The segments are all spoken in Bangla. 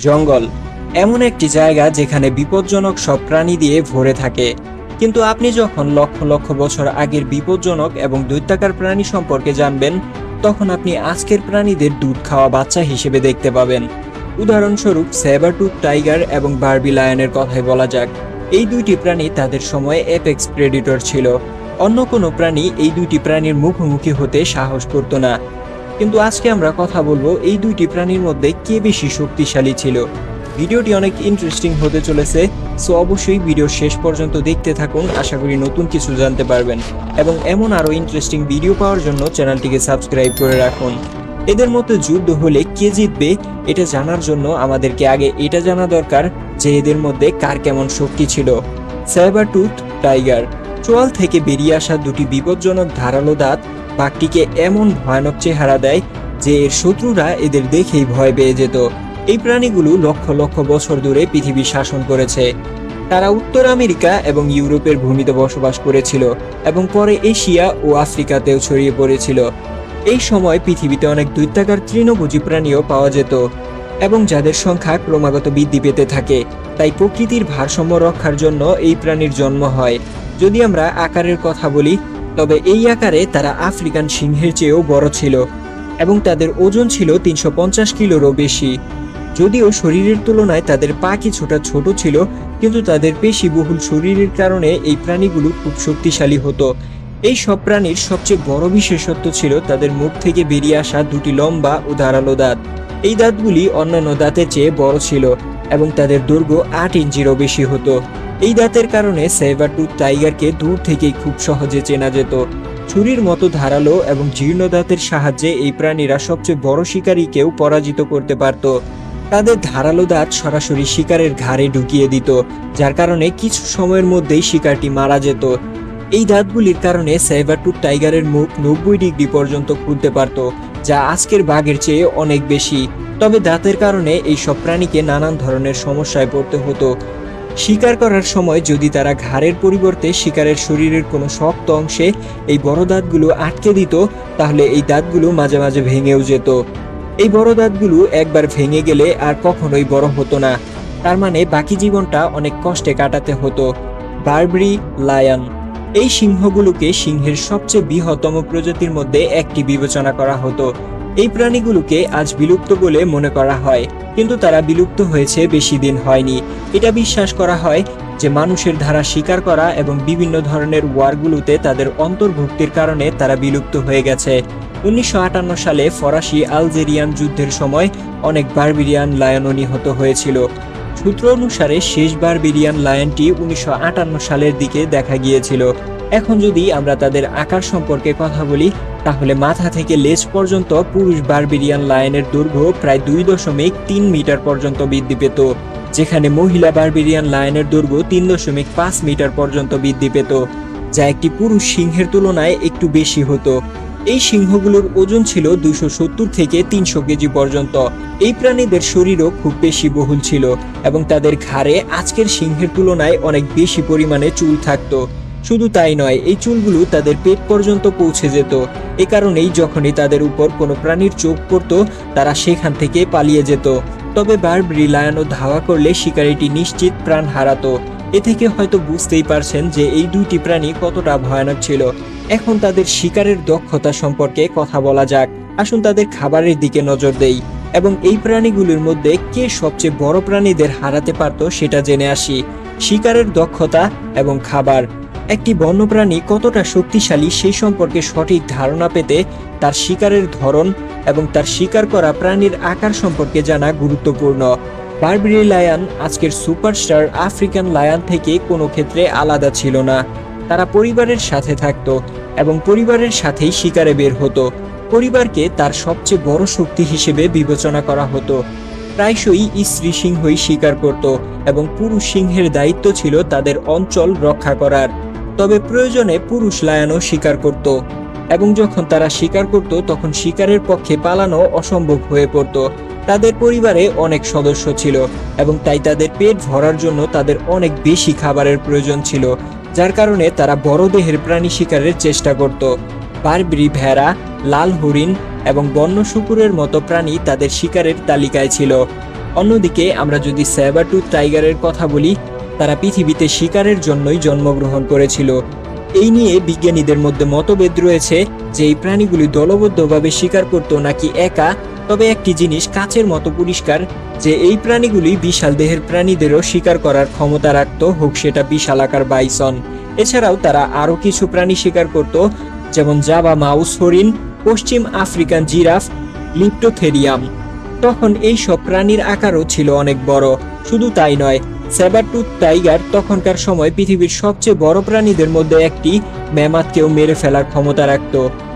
জঙ্গল। এমন একটি জায়গা যেখানে বিপজ্জনক সব প্রাণী দিয়ে ভরে থাকে। কিন্তু আপনি যখন লক্ষ লক্ষ বছর আগের বিপজ্জনক এবং দৈত্যাকার প্রাণী সম্পর্কে জানবেন, তখন আপনি আজকের প্রাণীদের দুধ খাওয়া বাচ্চা হিসেবে দেখতে পাবেন। উদাহরণস্বরূপ সেবারটুথ টাইগার এবং বার্বি লায়নের কথাই বলা যাক। এই দুইটি প্রাণী তাদের সময়ে এপেক্স প্রেডিটর ছিল। অন্য কোনো প্রাণী এই দুইটি প্রাণীর মুখোমুখি হতে সাহস করত না। কিন্তু আজকে আমরা কথা বলব এই দুইটি প্রাণীর মধ্যে কে বেশি শক্তিশালী ছিল। ভিডিওটি অনেক ইন্টারেস্টিং হতে চলেছে সো অবশ্যই ভিডিও শেষ পর্যন্ত দেখতে থাকুন, আশা করি নতুন কিছু জানতে পারবেন। এবং এমন আরও ইন্টারেস্টিং ভিডিও পাওয়ার জন্য চ্যানেলটিকে সাবস্ক্রাইব করে রাখুন। এদের মধ্যে যুদ্ধ হলে কে জিতবে, এটা জানার জন্য আমাদেরকে আগে এটা জানা দরকার যে এদের মধ্যে কার কেমন শক্তি ছিল। সাইবার টুথ টাইগার চোয়াল থেকে বেরিয়ে আসা দুটি বিপজ্জনক ধারালো দাঁত বাঘটিকে এমন ভয়ানক চেহারা দেয় যে এর শত্রুরা এদের দেখেই ভয় পেয়ে যেত। এই প্রাণীগুলো লক্ষ লক্ষ বছর ধরে পৃথিবী শাসন করেছে। তারা উত্তর আমেরিকা এবং ইউরোপের ভূমিতে বসবাস করেছিল এবং পরে এশিয়া ও আফ্রিকাতেও ছড়িয়ে পড়েছিল। এই সময় পৃথিবীতে অনেক দৈত্যাকার তৃণভোজী প্রাণীও পাওয়া যেত এবং যাদের সংখ্যা ক্রমাগত বৃদ্ধি পেতে থাকে, তাই প্রকৃতির ভারসাম্য রক্ষার জন্য এই প্রাণীর জন্ম হয়। যদি আমরা আকারের কথা বলি তবে এই আকারে তারা আফ্রিকান সিংহের চেয়েও বড় ছিল, এবং তাদের ওজন ছিল তিনশো পঞ্চাশ কিলোরও বেশি। যদিও শরীরের তুলনায় তাদের পা কিছুটা ছোট ছিল, কিন্তু তাদের পেশি বহুল শরীরের কারণে এই প্রাণীগুলো খুব শক্তিশালী হতো। এই সব প্রাণীর সবচেয়ে বড় বিশেষত্ব ছিল তাদের মুখ থেকে বেরিয়ে আসা দুটি লম্বা ও ধারালো দাঁত। এই দাঁতগুলি অন্যান্য দাঁতের চেয়ে বড় ছিল, এবং তাদের দৈর্ঘ্য আট ইঞ্চিরও বেশি হতো। এই দাঁতের কারণে সেভারটুথ টাইগারকে দূর থেকেই খুব সহজে চেনা যেত। ছুরির মতো ধারালো এবং জীর্ণ দাঁতের সাহায্যে এই প্রাণীরা সবচেয়ে বড় শিকারীকেও পরাজিত করতে পারত। তাদের ধারালো দাঁত সরাসরি শিকারের ঘাড়ে ঢুকিয়ে দিত, যার কারণে কিছু সময়ের মধ্যেই শিকারটি মারা যেত। এই দাঁতগুলির কারণে সাইবারটুথ টাইগারের মুখ নব্বই ডিগ্রি পর্যন্ত খুলতে পারত, যা আজকের বাঘের চেয়ে অনেক বেশি। তবে দাঁতের কারণে এই সব প্রাণীকে নানান ধরনের সমস্যায় পড়তে হতো। শিকার করার সময় যদি তারা ঘাড়ের পরিবর্তে শিকারের শরীরের কোনো শক্ত অংশে এই বড় দাঁতগুলো আটকে দিত, তাহলে এই দাঁতগুলো মাঝে মাঝে ভেঙেও যেত। এই বড় দাঁতগুলো একবার ভেঙে গেলে আর কখনোই বড় হতো না। তার মানে বাকি জীবনটা অনেক কষ্টে কাটাতে হতো। Barbary lion. এই সিংহগুলোকে সিংহের সবচেয়ে বৃহত্তম প্রজাতির মধ্যে একটি বিবেচনা করা হতো। এই প্রাণীগুলোকে আজ বিলুপ্ত বলে মনে করা হয়, কিন্তু তারা বিলুপ্ত হয়েছে বেশি দিন হয়নি। এটা বিশ্বাস করা হয় যে মানুষের ধারা শিকার করা এবং বিভিন্ন ধরনের ওয়ারগুলোতে তাদের অন্তর্ভুক্তির কারণে তারা বিলুপ্ত হয়ে গেছে। উনিশশো আটান্ন সালে ফরাসি আলজেরিয়ান যুদ্ধের সময় অনেক বারবিরিয়ান লায়নও নিহত হয়েছিল। সূত্র অনুসারে শেষ বারবিরিয়ান লায়নটি উনিশশো আটান্ন সালের দিকে দেখা গিয়েছিল। এখন যদি আমরা তাদের আকার সম্পর্কে কথা বলি, তাহলে মাথা থেকে লেজ পর্যন্ত পুরুষ বারবেরিয়ান লায়নের দৈর্ঘ্য প্রায় দুই দশমিক তিন মিটার পর্যন্ত বৃদ্ধি পেত, যেখানে মহিলা বারবেরিয়ান লায়নের দৈর্ঘ্য তিন দশমিক পাঁচ মিটার পর্যন্ত বৃদ্ধি পেত, যা একটি পুরুষ সিংহের তুলনায় একটু বেশি হতো। এই সিংহগুলোর ওজন ছিল দুশো সত্তর থেকে তিনশো কেজি পর্যন্ত। এই প্রাণীদের শরীরও খুব বেশি বহুল ছিল এবং তাদের ঘাড়ে আজকের সিংহের তুলনায় অনেক বেশি পরিমাণে চুল থাকতো। শুধু তাই নয়, এই চুলগুলো তাদের পেট পর্যন্ত পৌঁছে যেত। এ কারণেই যখনই তাদের উপর কোনো প্রাণীর চোখ পড়ত, তারা সেখান থেকে পালিয়ে যেত। তবে বারবরি লায়নও ধাওয়া করলে শিকারিটি নিশ্চিত প্রাণ হারাতো। এ থেকে হয়তো বুঝতেই পারছেন যে এই দুইটি প্রাণী কতটা ভয়ানক ছিল। এখন তাদের শিকারের দক্ষতা সম্পর্কে কথা বলা যাক। আসুন তাদের খাবারের দিকে নজর দেই। এবং এই প্রাণীগুলির মধ্যে কে সবচেয়ে বড় প্রাণীদের হারাতে পারত সেটা জেনে আসি। শিকারের দক্ষতা এবং খাবার। একটি বন্যপ্রাণী কতটা শক্তিশালী সেই সম্পর্কে সঠিক ধারণা পেতে তার শিকারের ধরন এবং তার শিকার করা প্রাণীর আকার সম্পর্কে জানা গুরুত্বপূর্ণ। বারবেরি লায়ন আজকের সুপারস্টার আফ্রিকান লায়ন থেকে কোনো ক্ষেত্রে আলাদা ছিল না। তারা পরিবারের সাথে থাকত এবং পরিবারের সাথেই শিকারে বের হতো। পরিবারকে তার সবচেয়ে বড় শক্তি হিসেবে বিবেচনা করা হতো। প্রায়শই স্ত্রী সিংহই শিকার করত এবং পুরুষ সিংহের দায়িত্ব ছিল তাদের অঞ্চল রক্ষা করার। তবে প্রয়োজনে পুরুষ লায়নও শিকার করত এবং যখন তারা শিকার করত, তখন শিকারের পক্ষে পালানো অসম্ভব হয়ে পড়ত। তাদের পরিবারে অনেক সদস্য ছিল এবং তাই তাদের পেট ভরার জন্য তাদের অনেক বেশি খাবারের প্রয়োজন ছিল, যার কারণে তারা বড় দেহের প্রাণী শিকারের চেষ্টা করত। বারবরি ভেড়া, লাল হরিণ এবং বন্য শুকুরের মতো প্রাণী তাদের শিকারের তালিকায় ছিল। অন্যদিকে আমরা যদি স্যাবারটুথ টাইগারের কথা বলি তারা পৃথিবীতে শিকারের জন্যই জন্মগ্রহণ করেছিল। এই নিয়ে বিজ্ঞানীদের মধ্যে মতভেদ রয়েছে যে এই প্রাণীগুলি দলবদ্ধভাবে শিকার করত নাকি একা, তবে একটি জিনিস কাচের মতো পরিষ্কার, যে এই প্রাণীগুলি বিশাল দেহের প্রাণীদেরও শিকার করার ক্ষমতা রাখত, হোক সেটা বিশাল আকার বাইসন। এছাড়াও তারা আরও কিছু প্রাণী শিকার করত, যেমন জাবা মাউস হরিণ, পশ্চিম আফ্রিকান জিরাফ, লিপ্টোথেরিয়াম। তখন এই সব প্রাণীর আকারও ছিল অনেক বড়, শুধু তাই নয় স্যাবারটুথ টাইগার তখনকার সময় পৃথিবীর সবচেয়ে বড় প্রাণীদের মধ্যে একটি। ম্যামাথকেও মেরে ফেলার ক্ষমতা রাখত।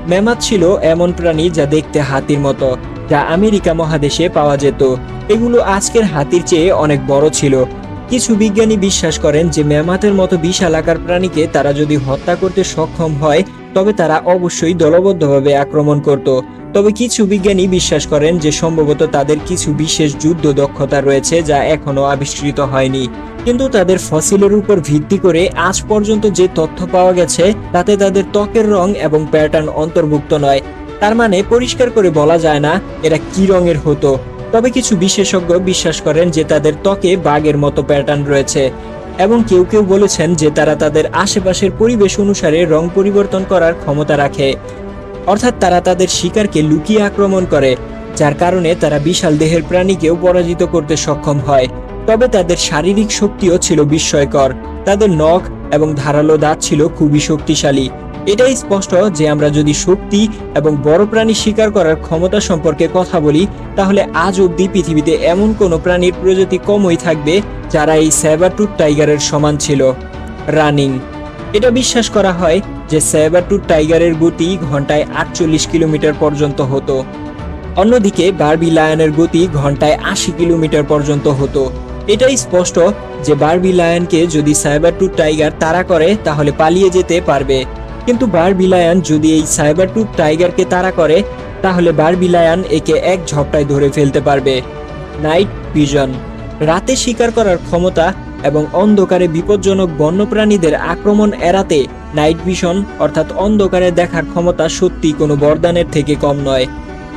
ম্যামাথ ছিল এমন প্রাণী যা দেখতে হাতির মতো, যা আমেরিকা মহাদেশে পাওয়া যেত। এগুলো আজকের হাতির চেয়ে অনেক বড় ছিল। কিছু বিজ্ঞানী বিশ্বাস করেন যে ম্যামাথের মতো বিশাল আকার প্রাণীকে তারা যদি হত্যা করতে সক্ষম হয়, তবে তারা অবশ্যই দলবদ্ধভাবে আক্রমণ করত। তবে কিছু বিজ্ঞানী বিশ্বাস করেন যে সম্ভবত তাদের কিছু বিশেষ যুদ্ধ দক্ষতা রয়েছে যা এখনও আবিষ্কৃত হয়নি। কিন্তু তাদের ফসিলের উপর ভিত্তি করে আজ পর্যন্ত যে তথ্য পাওয়া গেছে, তাতে তাদের ত্বকের রং এবং প্যাটার্ন অন্তর্ভুক্ত নয়। তার মানে পরিষ্কার করে বলা যায় না এরা কি রঙের হতো। তবে কিছু বিশেষজ্ঞ বিশ্বাস করেন যে তাদের ত্বকে বাঘের মতো প্যাটার্ন রয়েছে এবং কেউ কেউ বলেছেন যে তারা তাদের আশেপাশের পরিবেশ অনুসারে রং পরিবর্তন করার ক্ষমতা রাখে। অর্থাৎ তারা তাদের শিকারকে লুকিয়ে আক্রমণ করে, যার কারণে তারা বিশাল দেহের প্রাণীকেও পরাজিত করতে সক্ষম হয়। তবে তাদের শারীরিক শক্তিও ছিল বিস্ময়কর। তাদের নখ এবং ধারালো দাঁত ছিল খুবই শক্তিশালী। এটাই স্পষ্ট যে আমরা যদি শক্তি এবং বড় প্রাণী শিকার করার ক্ষমতা সম্পর্কে কথা বলি, তাহলে আজ অবধি পৃথিবীতে এমন কোনো প্রাণীর প্রজাতি কমই থাকবে যারা এই স্যাবারটুথ টাইগারের সমান ছিল। রানিং এটা বিশ্বাস করা হয় যে স্যাবারটুথ টাইগারের গতি ঘন্টায় আটচল্লিশ কিলোমিটার পর্যন্ত হতো। অন্যদিকে বারবি লায়নের গতি ঘন্টায় আশি কিলোমিটার পর্যন্ত হতো। এটাই স্পষ্ট যে বারবি লায়নকে যদি সাইবারটুথ টাইগার তাড়া করে, তাহলে পালিয়ে যেতে পারবে। কিন্তু বারবি লায়ন যদি এই সাইবারটুথ টাইগারকে তাড়া করে, তাহলে বারবি লায়ন একে এক ঝপটায় ধরে ফেলতে পারবে। নাইট ভিজন রাতে শিকার করার ক্ষমতা এবং অন্ধকারে বিপজ্জনক বন্যপ্রাণীদের আক্রমণ এড়াতে নাইট ভিশন, অর্থাৎ অন্ধকারে দেখার ক্ষমতা সত্যি কোনো বরদানের থেকে কম নয়।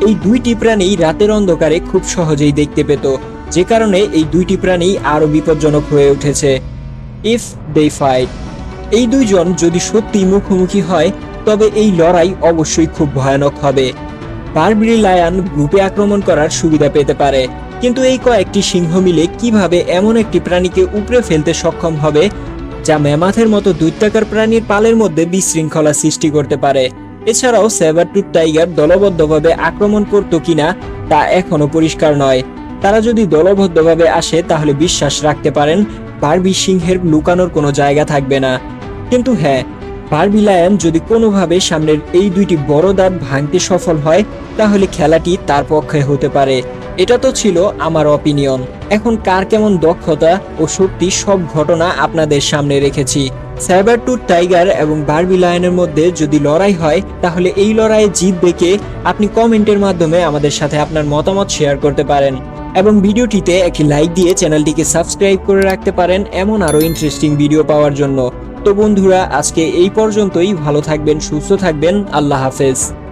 এই দুইটি প্রাণী রাতের অন্ধকারে খুব সহজেই দেখতে পেত, যে কারণে এই দুইটি প্রাণী আরও বিপজ্জনক হয়ে উঠেছে। If they fight. এই দুইজন যদি সত্যি মুখোমুখি হয়, তবে এই লড়াই অবশ্যই খুব ভয়ানক হবে। বারবিরি লায়ন গ্রুপে আক্রমণ করার সুবিধা পেতে পারে। কিন্তু এই কয়েকটি সিংহ মিলে কীভাবে এমন একটি প্রাণীকে উপড়ে ফেলতে সক্ষম হবে, যা ম্যামাথের মতো দৈত্যাকার প্রাণীর পালের মধ্যে বিশৃঙ্খলা সৃষ্টি করতে পারে। এছাড়াও সেভারটুথ টাইগার দলবদ্ধভাবে আক্রমণ করত কিনা, তা এখনও পরিষ্কার নয়। তারা যদি দলবদ্ধভাবে আসে, তাহলে বিশ্বাস রাখতে পারেন, বারবি সিংহের লুকানোর কোনো জায়গা থাকবে না। কিন্তু হ্যাঁ বারবি লায়ন যদি কোনোভাবে সামনের এই দুইটি বড় দাঁত ভাঙতে সফল হয়, তাহলে খেলাটি তার পক্ষে হতে পারে। এটা তো ছিল আমার অপিনিয়ন এখন কার কেমন দক্ষতা ও শক্তি সব ঘটনা আপনাদের সামনে রেখেছি। সাইবারটুথ টাইগার এবং বার্বি লায়নের মধ্যে যদি লড়াই হয়, তাহলে এই লড়াইয়ে জিতবে কে? আপনি কমেন্টের মাধ্যমে আমাদের সাথে আপনার মতামত শেয়ার করতে পারেন। এবং ভিডিওটিতে একটি লাইক দিয়ে চ্যানেলটিকে সাবস্ক্রাইব করে রাখতে পারেন এমন আরও ইন্টারেস্টিং ভিডিও পাওয়ার জন্য। তো বন্ধুরা, আজকে এই পর্যন্তই। ভালো থাকবেন, সুস্থ থাকবেন। আল্লাহ হাফেজ।